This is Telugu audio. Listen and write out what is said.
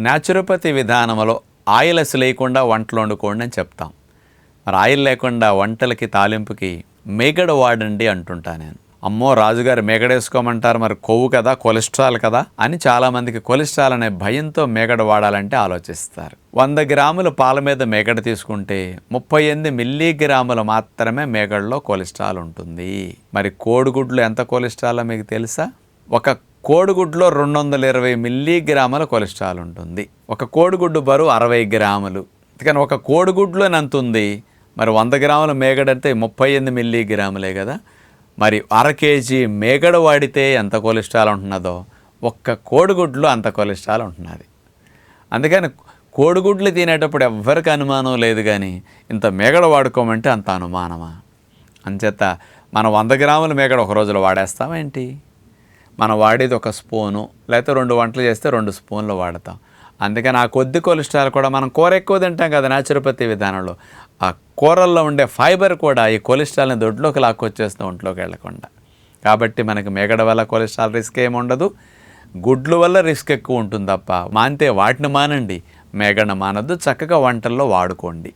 న్యాచురోపతి విధానంలో ఆయిల్స్ లేకుండా వంటలు వండుకోండి అని చెప్తాం. మరి ఆయిల్ లేకుండా వంటలకి తాలింపుకి మేగడ వాడండి అంటుంటా నేను. అమ్మో రాజుగారు మేగడేసుకోమంటారు మరి కొవ్వు కదా కొలెస్ట్రాల్ కదా అని చాలామందికి కొలెస్ట్రాల్ అనే భయంతో మేగడ వాడాలంటే ఆలోచిస్తారు. వంద గ్రాముల పాల మీద మేగడ తీసుకుంటే ముప్పై ఎనిమిది మిల్లీగ్రాములు మాత్రమే మేగడలో కొలెస్ట్రాల్ ఉంటుంది. మరి కోడిగుడ్లు ఎంత కొలెస్ట్రాల్ మీకు తెలుసా? ఒక కోడిగుడ్లో రెండు వందల ఇరవై మిల్లీగ్రాముల కొలెస్ట్రాల్ ఉంటుంది. ఒక కోడిగుడ్డు బరువు అరవై గ్రాములు. కానీ ఒక కోడిగుడ్లో ఎంత ఉంది మరి వంద గ్రాముల మేగడ అంటే ముప్పై ఎనిమిది మిల్లీగ్రాములే కదా. మరి అర కేజీ మేగడ వాడితే ఎంత కొలెస్ట్రాల్ ఉంటున్నదో? ఒక్క కోడిగుడ్లో అంత కొలెస్ట్రాల్ ఉంటున్నది. అందుకని కోడిగుడ్లు తినేటప్పుడు ఎవ్వరికి అనుమానం లేదు కానీ ఇంత మేగడ వాడుకోమంటే అంత అనుమానమా? అంచేత మనం వంద గ్రాముల మేగడ ఒక రోజులో వాడేస్తామేంటి మనం వాడేది ఒక స్పూను లేకపోతే రెండు వంటలు చేస్తే రెండు స్పూన్లు వాడతాం. అందుకని ఆ కొద్ది కొలెస్ట్రాల్ కూడా మనం కూర ఎక్కువ తింటాం కదా న్యాచురోపతి విధానంలో. ఆ కూరల్లో ఉండే ఫైబర్ కూడా ఈ కొలెస్ట్రాల్ని దొడ్లోకి లాక్కొచ్చేస్తూ ఒంట్లోకి వెళ్ళకుండా కాబట్టి మనకి మేగడ వల్ల కొలెస్ట్రాల్ రిస్క్ ఏమి ఉండదు. గుడ్లు వల్ల రిస్క్ ఎక్కువ ఉంటుంది తప్ప మానితే వాటిని మానండి. మేగడ మానద్దు. చక్కగా వంటల్లో వాడుకోండి.